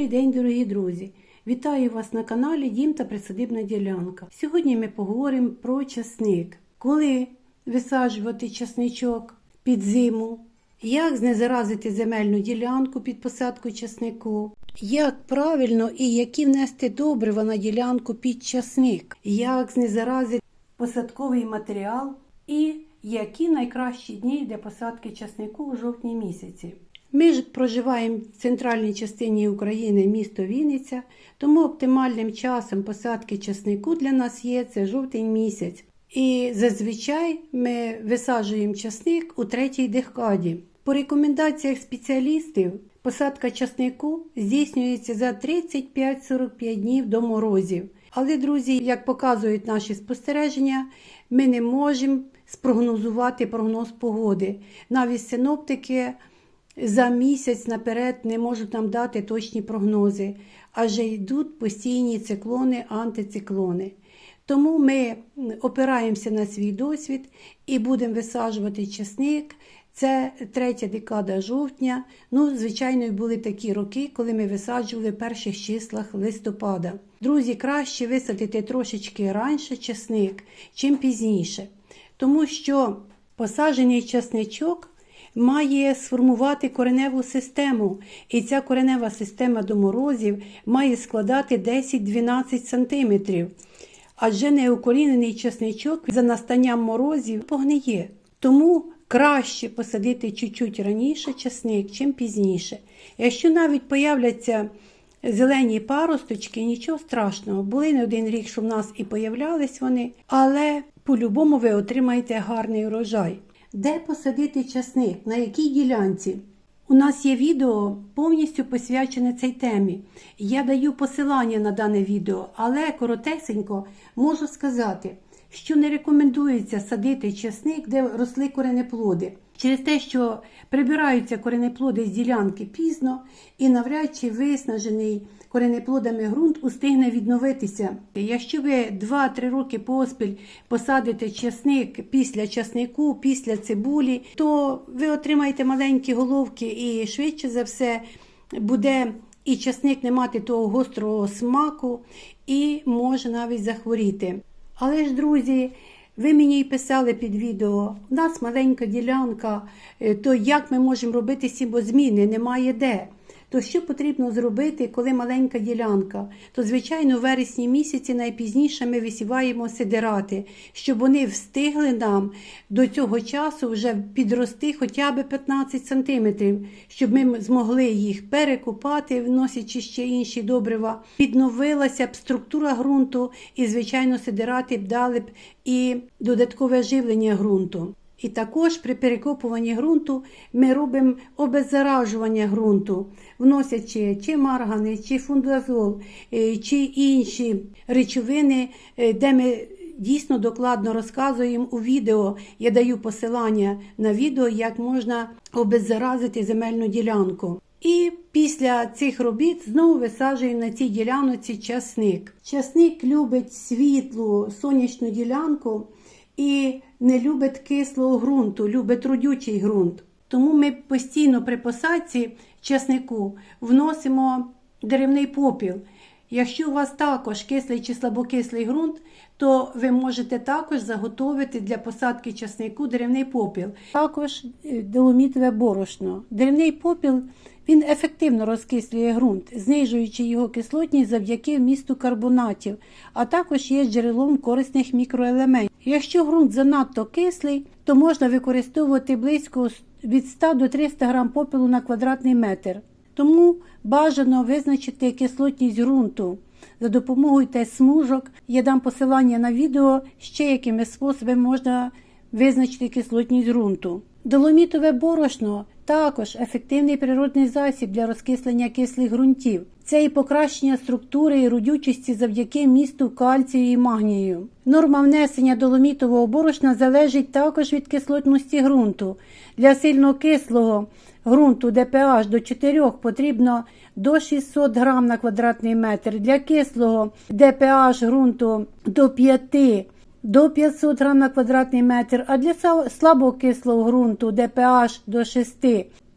Добрий день, дорогі друзі! Вітаю вас на каналі Дім та Присадибна ділянка. Сьогодні ми поговоримо про часник. Коли висаджувати часничок під зиму, як знезаразити земельну ділянку під посадку часнику, як правильно і які внести добрива на ділянку під часник, як знезаразити посадковий матеріал і які найкращі дні для посадки часнику у жовтні місяці. Ми ж проживаємо в центральній частині України, місто Вінниця, тому оптимальним часом посадки часнику для нас є це жовтень місяць. І зазвичай ми висаджуємо часник у третій декаді. По рекомендаціях спеціалістів, посадка часнику здійснюється за 35-45 днів до морозів. Але, друзі, як показують наші спостереження, ми не можемо спрогнозувати прогноз погоди. Навіть синоптики за місяць наперед не можуть нам дати точні прогнози, адже йдуть постійні циклони, антициклони. Тому ми опираємося на свій досвід і будемо висаджувати часник. Це третя декада жовтня. Ну, звичайно, були такі роки, коли ми висаджували в перших числах листопада. Друзі, краще висадити трошечки раніше часник, чим пізніше. Тому що посаджений часничок має сформувати кореневу систему, і ця коренева система до морозів має складати 10-12 см. Адже неукорінений часничок за настанням морозів погниє. Тому краще посадити чуть-чуть раніше часник, чим пізніше. Якщо навіть появляться зелені паросточки, нічого страшного. Були не один рік, що в нас і появлялись вони, але по-любому ви отримаєте гарний урожай. Де посадити часник? На якій ділянці? У нас є відео повністю посвячене цій темі. Я даю посилання на дане відео, але коротесенько можу сказати, що не рекомендується садити часник, де росли коренеплоди. Через те, що прибираються коренеплоди з ділянки пізно і навряд чи виснажений коренеплодами ґрунт устигне відновитися. Якщо ви 2-3 роки поспіль посадите часник після часнику, після цибулі, то ви отримаєте маленькі головки і швидше за все буде і часник не мати того гострого смаку і може навіть захворіти. Але ж, друзі, ви мені й писали під відео, у нас маленька ділянка, е, то як ми можемо робити сібозміни, немає де. То що потрібно зробити, коли маленька ділянка? То, звичайно, в вересні місяці найпізніше ми висіваємо сидирати, щоб вони встигли нам до цього часу вже підрости хоча б 15 сантиметрів, щоб ми змогли їх перекупати, вносячи ще інші добрива. Підновилася б структура ґрунту, і, звичайно, сидирати б дали б і додаткове живлення ґрунту. І також при перекопуванні ґрунту ми робимо обеззаражування ґрунту, вносячи чи маргани, чи фундазол, е, чи інші речовини, е, де ми дійсно докладно розказуємо у відео. Я даю посилання на відео, як можна обеззаразити земельну ділянку. І після цих робіт знову висаджуємо на цій ділянці часник. Часник любить світлу сонячну ділянку і не любить кислого ґрунту, любить родючий ґрунт. Тому ми постійно при посадці часнику вносимо деревний попіл. Якщо у вас також кислий чи слабокислий ґрунт, то ви можете також заготовити для посадки часнику деревний попіл. Також е, доломітове борошно. Деревний попіл він ефективно розкислює ґрунт, знижуючи його кислотність завдяки вмісту карбонатів, а також є джерелом корисних мікроелементів. Якщо ґрунт занадто кислий, то можна використовувати близько від 100 до 300 грам попелу на квадратний метр. Тому бажано визначити кислотність ґрунту за допомогою тест смужок. Я дам посилання на відео, ще якими способами можна визначити кислотність ґрунту. Доломітове борошно також ефективний природний засіб для розкислення кислих ґрунтів. Це і покращення структури і родючості завдяки місту кальцію і магнію. Норма внесення доломітового борошна залежить також від кислотності ґрунту. Для сильно кислого ґрунту ДПH до 4 потрібно до 600 грам на квадратний метр. Для кислого ДПH ґрунту до 5 до 500 грам на квадратний метр, а для слабокислого ґрунту ДПH до 6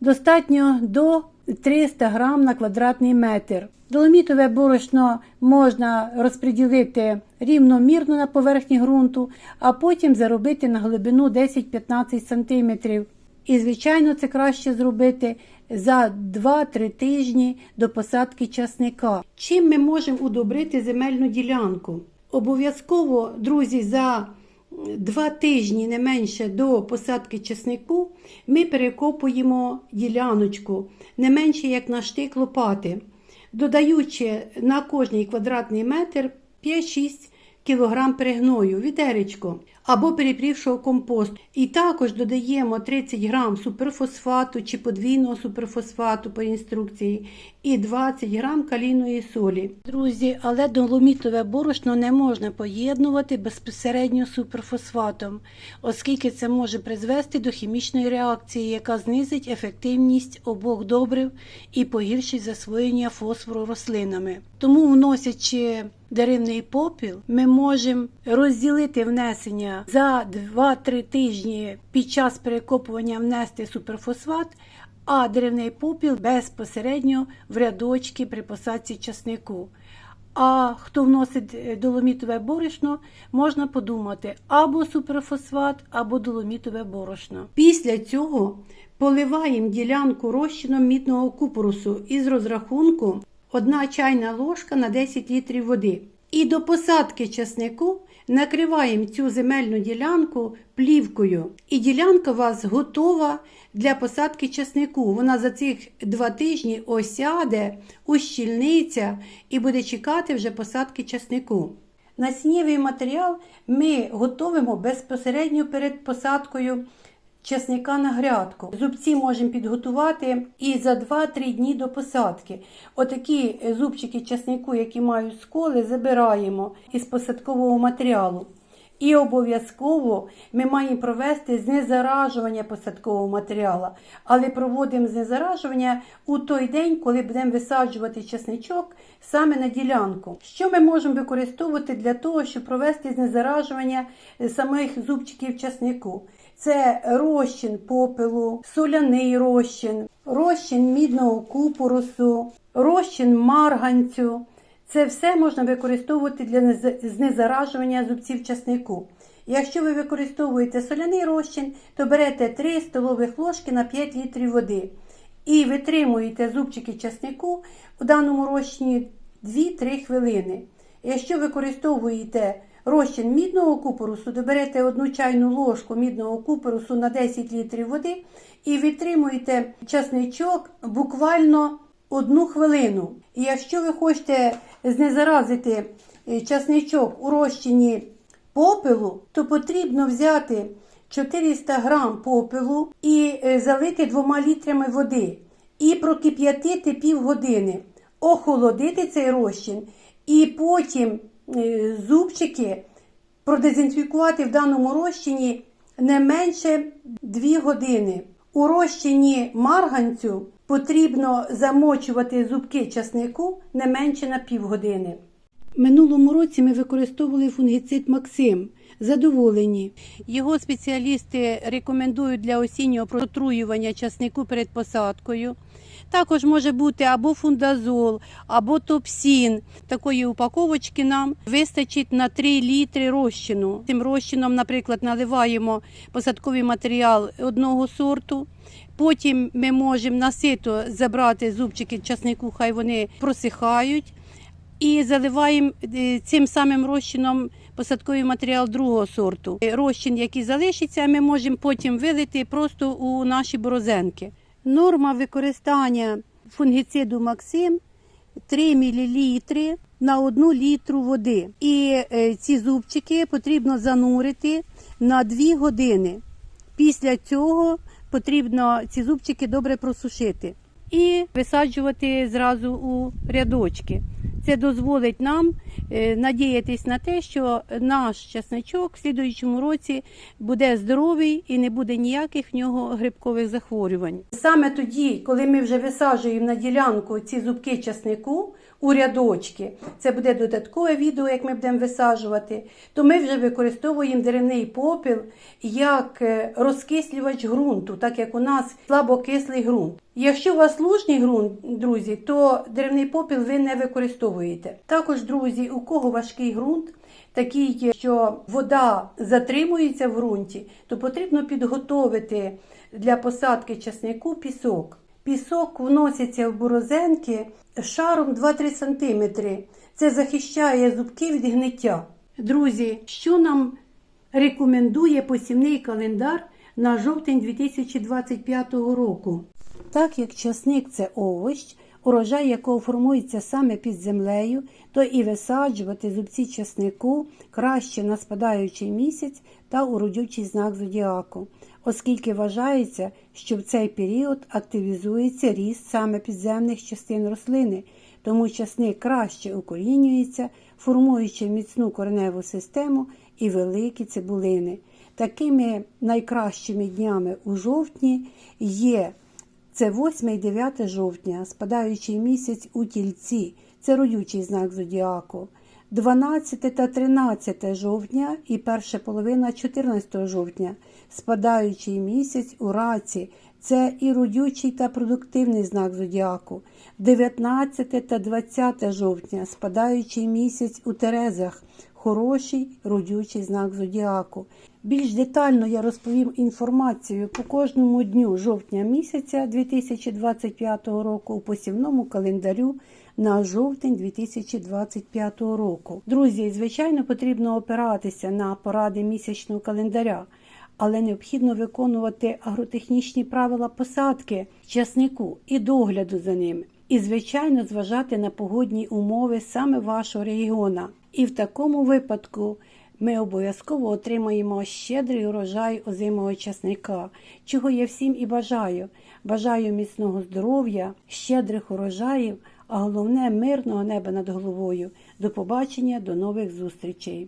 достатньо до 300 грам на квадратний метр. Доломітове борошно можна розподілити рівномірно на поверхні ґрунту, а потім заробити на глибину 10-15 см. І, звичайно, це краще зробити за 2-3 тижні до посадки часника. Чим ми можемо удобрити земельну ділянку? Обов'язково, друзі, за два тижні не менше до посадки чеснику ми перекопуємо діляночку не менше як на штик лопати, додаючи на кожний квадратний метр 5-6 кг перегною, відеречко або перепрівшого компосту. І також додаємо 30 г суперфосфату чи подвійного суперфосфату по інструкції і 20 г калійної солі. Друзі, але доломітове борошно не можна поєднувати безпосередньо суперфосфатом, оскільки це може призвести до хімічної реакції, яка знизить ефективність обох добрив і погіршить засвоєння фосфору рослинами. Тому, вносячи деревний попіл, ми можемо розділити внесення за 2-3 тижні під час перекопування внести суперфосфат, а деревний попіл безпосередньо в рядочки при посадці часнику. А хто вносить е, доломітове борошно, можна подумати або суперфосфат, або доломітове борошно. Після цього поливаємо ділянку розчином мідного купорусу із розрахунку 1 чайна ложка на 10 літрів води. І до посадки часнику накриваємо цю земельну ділянку плівкою. І ділянка у вас готова для посадки часнику. Вона за цих два тижні осяде, ущільниться і буде чекати вже посадки часнику. Насіннєвий матеріал ми готуємо безпосередньо перед посадкою чесника на грядку. Зубці можемо підготувати і за 2-3 дні до посадки. Отакі зубчики чеснику, які мають сколи, забираємо із посадкового матеріалу. І обов'язково ми маємо провести знезаражування посадкового матеріалу, але проводимо знезаражування у той день, коли будемо висаджувати чесничок саме на ділянку. Що ми можемо використовувати для того, щоб провести знезаражування самих зубчиків чеснику? Це розчин попелу, соляний розчин, розчин мідного купорусу, розчин марганцю. Це все можна використовувати для знезаражування зубців часнику. Якщо ви використовуєте соляний розчин, то берете 3 столових ложки на 5 літрів води і витримуєте зубчики часнику у даному розчині 2-3 хвилини. Якщо використовуєте розчин мідного купорусу, доберете одну чайну ложку мідного купорусу на 10 літрів води і витримуєте часничок буквально одну хвилину. І якщо ви хочете знезаразити часничок у розчині попелу, то потрібно взяти 400 грам попелу і залити 2 літрами води. І прокип'ятити півгодини, охолодити цей розчин, і потім зубчики продезінфікувати в даному розчині не менше 2 години. У розчині марганцю потрібно замочувати зубки часнику не менше на півгодини. Минулому році ми використовували фунгіцид Максим. Задоволені. Його спеціалісти рекомендують для осіннього протруювання часнику перед посадкою. Також може бути або фундазол, або топсін. Такої упаковочки нам вистачить на 3 літри розчину. Цим розчином, наприклад, наливаємо посадковий матеріал одного сорту. Потім ми можемо насито забрати зубчики часнику, хай вони просихають. І заливаємо цим самим розчином посадковий матеріал другого сорту. Розчин, який залишиться, ми можемо потім вилити просто у наші борозенки. Норма використання фунгіциду Максим 3 мл на 1 літру води. І ці зубчики потрібно занурити на 2 години. Після цього потрібно ці зубчики добре просушити і висаджувати зразу у рядочки. Це дозволить нам е, надіятись на те, що наш часничок в слідуючому році буде здоровий і не буде ніяких в нього грибкових захворювань. Саме тоді, коли ми вже висаджуємо на ділянку ці зубки часнику у рядочки, це буде додаткове відео, як ми будемо висаджувати, то ми вже використовуємо деревний попіл як е, розкислювач ґрунту, так як у нас слабокислий ґрунт. Якщо у вас лужний ґрунт, друзі, то деревний попіл ви не використовуєте. Також, друзі, у кого важкий ґрунт, такий, що вода затримується в ґрунті, то потрібно підготовити для посадки часнику пісок. Пісок вноситься в борозенки шаром 2-3 см. Це захищає зубки від гниття. Друзі, що нам рекомендує посівний календар на жовтень 2025 року? Так як часник це овощ, урожай якого формується саме під землею, то і висаджувати зубці часнику краще на спадаючий місяць та у родючий знак зодіаку, оскільки вважається, що в цей період активізується ріст саме підземних частин рослини, тому часник краще укорінюється, формуючи міцну кореневу систему і великі цибулини. Такими найкращими днями у жовтні є це 8 і 9 жовтня, спадаючий місяць у тільці, це родючий знак зодіаку. 12 та 13 жовтня і перша половина 14 жовтня, спадаючий місяць у раці, це і родючий та продуктивний знак зодіаку. 19 та 20 жовтня, спадаючий місяць у Терезах, хороший родючий знак зодіаку. Більш детально я розповім інформацію по кожному дню жовтня місяця 2025 року у посівному календарю на жовтень 2025 року. Друзі, звичайно, потрібно опиратися на поради місячного календаря, але необхідно виконувати агротехнічні правила посадки часнику і догляду за ними. І, звичайно, зважати на погодні умови саме вашого регіона. І в такому випадку ми обов'язково отримаємо щедрий урожай озимого часника, чого я всім і бажаю. Бажаю міцного здоров'я, щедрих урожаїв, а головне мирного неба над головою. До побачення, до нових зустрічей.